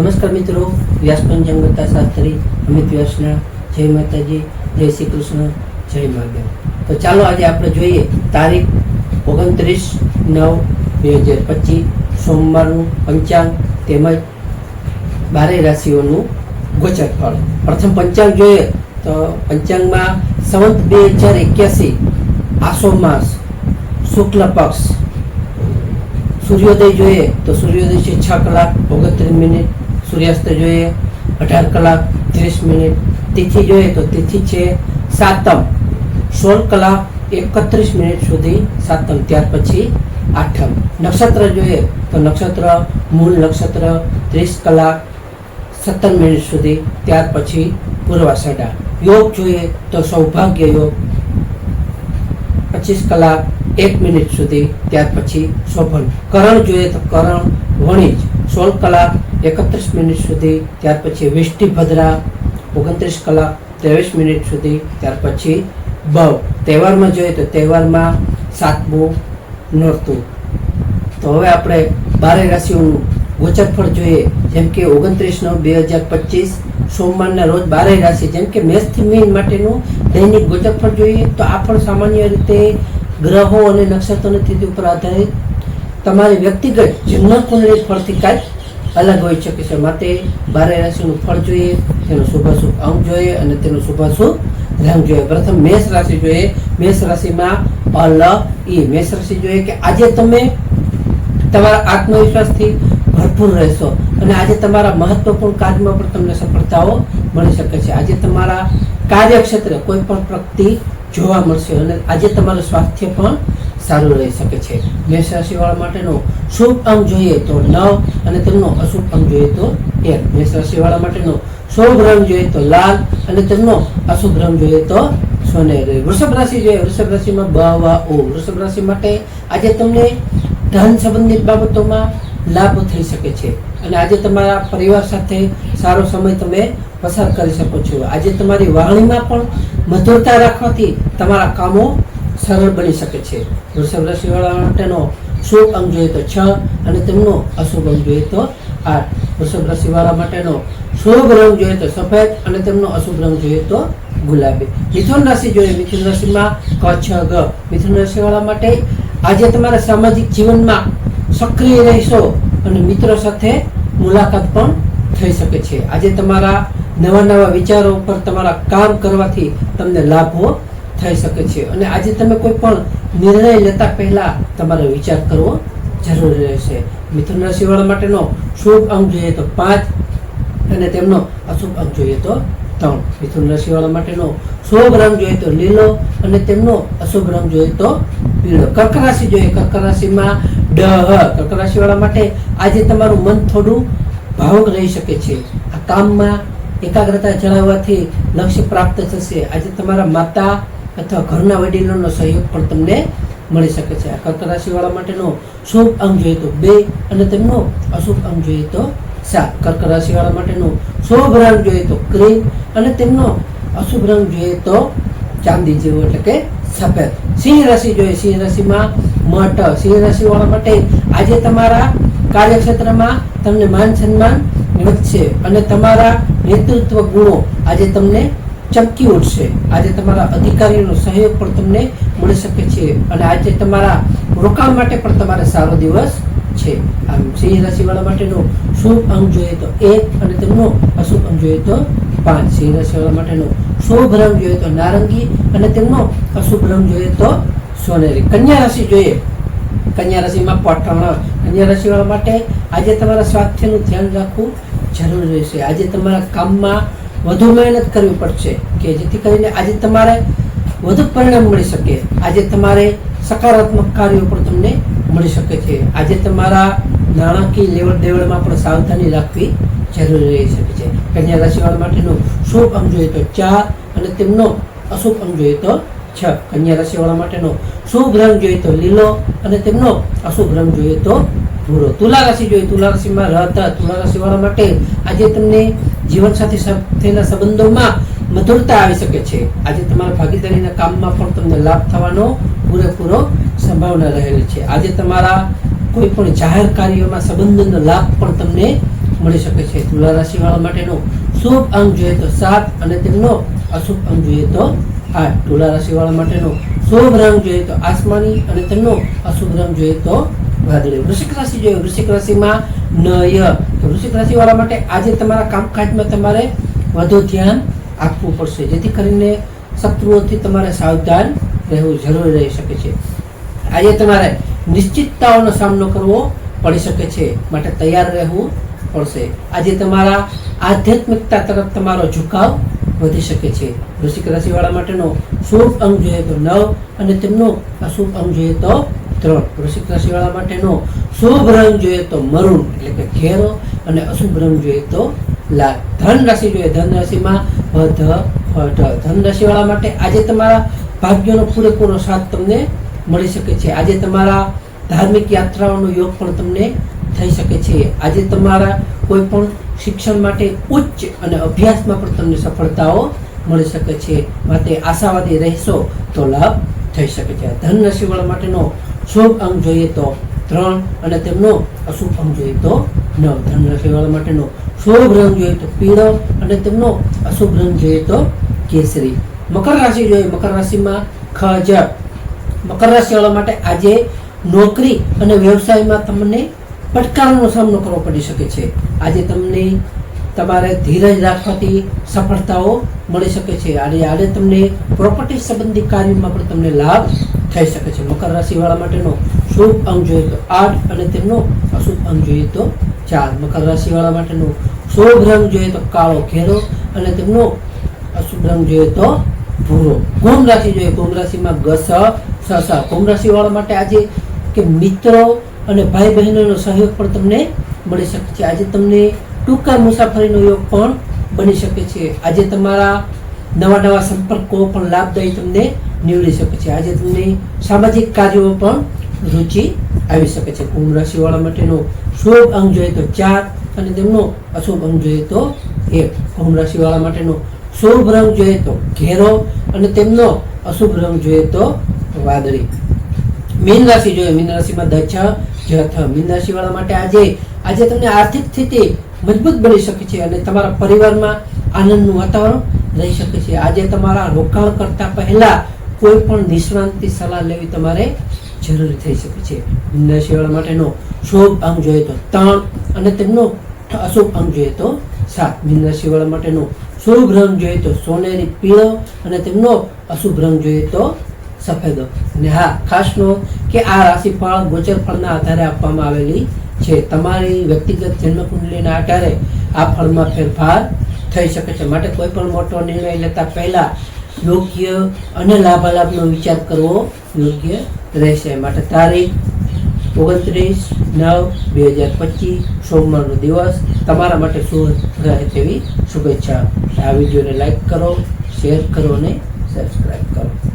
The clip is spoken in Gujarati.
નમસ્કાર મિત્રો વ્યાસપન પંચાંગતા શાસ્ત્રી અમિત વ્યાસના જય માતાજી, જય શ્રી કૃષ્ણ, જય મહાદેવ. તો ચાલો આજે આપણે જોઈએ તારીખ ઓગણત્રીસ નવ બે હજાર પચીસ, સોમવારનું પંચાંગ તેમજ બારે રાશિઓનું ગોચર ફળ પ્રથમ પંચાંગ જોઈએ તો પંચાંગમાં સંવત બે હજાર એક્યાસી, આસો માસ, શુક્લ પક્ષ. સૂર્યોદય જોઈએ તો સૂર્યોદય છે છ કલાક ઓગણત્રીસ મિનિટ સૂર્યાસ્ત જોઈએ, અઢાર કલાક ત્રીસ મિનિટ તિથિ જોઈએ તો તિથિ છે સાતમ. સોળ કલાક એકત્રીસ મિનિટ સુધી સાતમ, ત્યાર પછી આઠમ. નક્ષત્ર જોઈએ તો નક્ષત્ર, મૂળ નક્ષત્ર, ત્રીસ કલાક સત્તર મિનિટ સુધી, ત્યાર પછી પૂર્વાષાઢા. યોગ જોઈએ તો સૌભાગ્ય યોગ પચીસ કલાક એક મિનિટ સુધી, ત્યાર પછી શોભન. કરણ જોઈએ તો કરણ વણિજ. સોળ કલાક એકત્રીસ મિનિટ સુધી, ત્યાર પછી વિષ્ટિ ભદ્રા ઓગણત્રીસ કલાક ત્રેવીસ મિનિટ સુધી, ત્યાર પછી ભવ તહેવારમાં જોઈએ તો તહેવારમાં સાતમું નોરતું. તો હવે આપણે બારે રાશિઓનું ગોચરફળ જોઈએ. જેમ કે ઓગણત્રીસ નવ બે હજાર પચીસ, સોમવારના રોજ બારે રાશિ. જેમ કે મેષથી મીન માટેનું દૈનિક ગોચરફળ જોઈએ તો આ પણ સામાન્ય રીતે ગ્રહો અને નક્ષત્રોની સ્થિતિ ઉપર આધારિત તમારી વ્યક્તિગત જન્મ કુંડળી ફળથી કાંઈક અલગ હોઈ શકે છે. માટે બારે રાશિનું ફળ જોઈએ, તેનું શુભાશુભ અંગ જોઈએ અને તેનું શુભાશુભ રંગ જોઈએ. પ્રથમ મેષ રાશિ જોઈએ. મેષ રાશિમાં અલ ઈ. મેષ રાશિ જોઈએ કે આજે તમે તમારા આત્મવિશ્વાસથી ભરપૂર રહેશો અને આજે તમારા મહત્વપૂર્ણ કાર્યમાં પણ તમને સફળતાઓ મળી શકે છે. આજે તમારા કાર્યક્ષેત્રે કોઈ પણ પ્રગતિ જોવા મળશે અને આજે તમારું સ્વાસ્થ્ય પણ સારું રહી શકે છે. મેષ રાશિવાળા માટેનો શુભ અંક જોઈએ તો નવ અને તેમનો અશુભ અંક જોઈએ તો એક. મેષ રાશિવાળા માટેનો શુભ રંગ જોઈએ તો લાલ અને તેમનો અશુભ રંગ જોઈએ તો સોનેરી. વૃષભ રાશિ જોઈએ વૃષભ રાશિમાં બ, વા ઓ વૃષભ રાશિ માટે આજે તમને ધન સંબંધિત બાબતોમાં લાભ થઈ શકે છે. અને આજે તમારા પરિવાર સાથે સારો સમય તમે પસાર કરી શકો છો. આજે તમારી વાણીમાં પણ મધુરતા રાખવાથી તમારા કામો સરળ બની શકે છે. વૃષભ રાશિવાળા માટેનો શુભ અંગ જોઈએ તો છ અને તેમનો અશુભ અંગ જોઈએ તો આઠ. વૃષભ રાશિવાળા માટેનો શુભ રંગ જોઈએ તો સફેદ અને તેમનો અશુભ રંગ જોઈએ તો ગુલાબી. મિથુન રાશિ જોઈએ. મિથુન રાશિમાં ક, છ, ગ. મિથુન રાશિવાળા માટે આજે તમારા સામાજિક જીવનમાં સક્રિય રહેશો અને મિત્રો સાથે મુલાકાત પણ થઈ શકે છે. આજે તમારા નવા નવા વિચારો ઉપર તમારા કામ કરવાથી તમને લાભો થઈ શકે છે. અને આજે તમે કોઈ પણ નિર્ણય લેતા પહેલા તમારે વિચાર કરવો જરૂરી રહેશે. મિથુન રાશિવાળા માટેનો શુભ અંક જોઈએ તો પાંચ અને તેમનો અશુભ અંક જોઈએ તો ત્રણ. મિથુન રાશિવાળા માટેનો શુભ રંગ જોઈએ તો લીલો અને તેમનો અશુભ રંગ જોઈએ તો પીળો. કર્ક રાશિ જોઈએ. કર્ક રાશિમાં ડહ. કર્ક રાશિવાળા માટે આજે તમારું મન થોડું ભાવુક રહી શકે છે. આ કામમાં એકાગ્રતા જણાવવાથી લક્ષ્ય પ્રાપ્ત થશે. આજે તમારા માતા અથવા ઘરના વડીલોનો સહયોગ પણ તમને મળી શકે છે. આ કર્ક રાશિવાળા માટેનો શુભ અંગ જોઈએ તો બે અને તેમનો અશુભ અંગ જોઈએ તો સાત. કર્ક રાશિવાળા માટેનો શુભ રંગ જોઈએ તો ક્રીમ અને તેમનો અશુભ રંગ જોઈએ તો ચાંદી જેવો એટલે કે સફેદ. સિંહ રાશિ જોઈએ. સિંહ રાશિમાં મઠ સિંહ રાશિવાળા માટે આજે તમારા કાર્યક્ષેત્રમાં તમને માન સન્માન વધશે અને તમારા નેતૃત્વ ગુણો આજે તમને ચમકી ઉઠશે આજે તમારા અધિકારીનો સહયોગ પણ તમને મળી શકે છે અને આજે તમારા રોકાણ માટે પણ તમારે સારો દિવસ છે. આમ સિંહ રાશિવાળા માટેનો શુભ અંક જોઈએ તો એક અને તેમનો અશુભ અંક જોઈએ તો પાંચ. સિંહ રાશિવાળા માટેનો શુભ રંગ જોઈએ તો નારંગી અને તેમનો અશુભ રંગ જોઈએ તો સોનેરી. કન્યા રાશિ જોઈએ. કન્યા રાશિમાં પઠાણ કન્યા રાશિવાળા માટે આજે તમારા સ્વાસ્થ્યનું ધ્યાન રાખવું જરૂરી રહેશે. આજે તમારા કામમાં વધુ મહેનત કરવી પડશે કે જેથી કરીને આજે તમારે વધુ પરિણામ મળી શકે. આજે તમારે સકારાત્મક કાર્યો પણ તમને મળી શકે છે. આજે તમારા નાણાકીય લેવડ દેવડમાં પણ સાવધાની રાખવી જરૂરી રહી શકે છે. કન્યા રાશિવાળા માટેનો શુભ અંગ જોઈએ તો ચાર અને તેમનો અશુભ અંગ જોઈએ તો છ. કન્યા રાશિવાળા માટેનો શુભ રંગ જોઈએ તો લીલો અને તેમનો અશુભ રંગ જોઈએ તો ભૂરો. તુલા રાશિ જોઈએ. તુલા રાશિમાં રહેતા. તુલા રાશિવાળા માટે આજે તમને જીવનસાથી સાથેના સંબંધોમાં મધુરતા આવી શકે છે. આજે તમારા ભાગીદારીના કામમાં પણ તમને લાભ થવાનો પૂરેપૂરો સંભાવના રહેલી છે. આજે તમારા કોઈ પણ જાહેર કાર્યોમાં સંબંધોનો લાભ પણ તમને મળી શકે છે. તુલા રાશિવાળા માટેનો શુભ અંક જોઈએ તો સાત અને તેમનો અશુભ અંક જોઈએ તો આઠ. તુલા રાશિવાળા માટેનો શુભ રંગ જોઈએ તો આસમાની અને તેમનો અશુભ રંગ જોઈએ તો વાદળી વૃશ્ચિક રાશિ જોઈએ. વૃશ્ચિક રાશિમાં નય તો વૃશ્ચિક રાશિવાળા માટે આજે તમારા કામકાજમાં તમારે વધુ ધ્યાન આપવું પડશે. જેથી કરીને શત્રુઓથી તમારે સાવધાન રહેવું જરૂરી રહી શકે છે. આજે તમારે નિશ્ચિતતાઓનો સામનો કરવો પડી શકે છે. માટે તૈયાર રહેવું પડશે. આજે તમારા આધ્યાત્મિકતા તરફ તમારો ઝુકાવ વધી શકે છે. વૃશ્ચિક રાશિવાળા માટેનો શુભ અંગ જોઈએ તો નવ અને તેમનો અશુભ અંગ જોઈએ તો ત્રણ વૃશ્ચિક રાશિવાળા માટેનો શુભ રંગ જોઈએ તો મરૂન, એટલે કે ઘેરો, અને અશુભ રંગ જોઈએ તો લાલ. ધન રાશિ જોઈએ, ધન રાશિમાં ધ ઢ ધન રાશિવાળા માટે આજે તમારા ભાગ્યનો પૂરેપૂરો સાથ તમને મળી શકે છે. આજે તમારા ધાર્મિક યાત્રાઓનો યોગ પણ તમને થઈ શકે છે. આજે તમારા કોઈ પણ શિક્ષણ માટે ઉચ્ચ અને અભ્યાસમાં પણ તમને સફળતાઓ મળી શકે છે. માટે આશાવાદી રહેશો તો લાભ થઈ શકે છે. ધન રાશિવાળા માટેનો શુભ અંગ જોઈએ તો ત્રણ અને તેમનો અશુભ અંગ જોઈએ તો નવ. ધન રાશિવાળા માટેનો શુભ રંગ જોઈએ તો પીળો અને તેમનો અશુભ રંગ જોઈએ તો કેસરી. મકર રાશિ જોઈએ. મકર રાશિમાં ખજ મકર રાશિવાળા માટે આજે નોકરી અને વ્યવસાયમાં તમને પડકારોનો સામનો કરવો પડી શકે છે. આજે તમને તમારે ધીરજ રાખવાથી સફળતાઓ મળી શકે છે. આજે આજે તમને પ્રોપર્ટી સંબંધી કાર્યોમાં પણ તમને લાભ થઈ શકે છે. મકર રાશિવાળા માટેનો શુભ અંક જોઈએ તો આઠ અને તેમનો અશુભ અંક જોઈએ તો ચાર. મકર રાશિવાળા માટેનો શુભ રંગ જોઈએ તો કાળો ઘેરો અને તેમનો અશુભ રંગ જોઈએ તો ભૂરો. કુંભ રાશિ જોઈએ. કુંભ રાશિમાં ગસ સસ કુંભ રાશિવાળા માટે આજે કે મિત્રો અને ભાઈ બહેનોનો સહયોગ પણ તમને મળી શકે છે. આજે તમને ટૂંકા મુસાફરીનો યોગ પણ બની શકે છે. આજે તમારા નવા નવા સંપર્કો પણ લાભદાયી તમને નીવડી શકે છે. આજે તમને સામાજિક કાર્યો પણ રુચિ આવી શકે છે. કુંભ રાશિવાળા માટેનો શુભ અંગ જોઈએ તો ચાર અને તેમનો અશુભ અંગ જોઈએ તો એક. કુંભ રાશિવાળા માટેનો શુભ રંગ જોઈએ તો ઘેરો અને તેમનો અશુભ રંગ જોઈએ તો વાદળી. મીન રાશિ જોઈએ. મીન રાશિમાં દચ્છ જથ મીન રાશિવાળા માટે આજે આજે તમને આર્થિક સ્થિતિ મજબૂત બની શકે છે અને તમારા પરિવારમાં આનંદનું વાતાવરણ રહી શકે છે. આજે તમારા રોકાણ કરતા પહેલા કોઈ પણ નિષ્ણાંતની સલાહ લેવી તમારે જરૂરી થઈ શકે છે. મીન માટેનો શુભ અંગ જોઈએ તો ત્રણ અને તેમનો અશુભ અંગ જોઈએ તો સાત. મીન રાશિ વાળા માટેનો શુભ રંગ જોઈએ તો સોનેરી, પીળો અને તેમનો અશુભ રંગ જોઈએ તો સફેદો. અને હા, ખાસ નો કે આ રાશિફળ ગોચર ફળના આધારે આપવામાં આવેલી છે તમારી વ્યક્તિગત જન્મકુંડલીના આધારે આ ફળમાં ફેરફાર થઈ શકે છે. માટે કોઈ પણ મોટો નિર્ણય લેતા પહેલા યોગ્ય અને લાભાલાભનો વિચાર કરવો યોગ્ય રહેશે. માટે તારીખ ઓગણત્રીસ નવ બે હજાર પચીસ, સોમવારનો દિવસ તમારા માટે શુભ રહે તેવી શુભેચ્છા. આ વિડીયોને લાઈક કરો, શેર કરો અને સબસ્ક્રાઈબ કરો.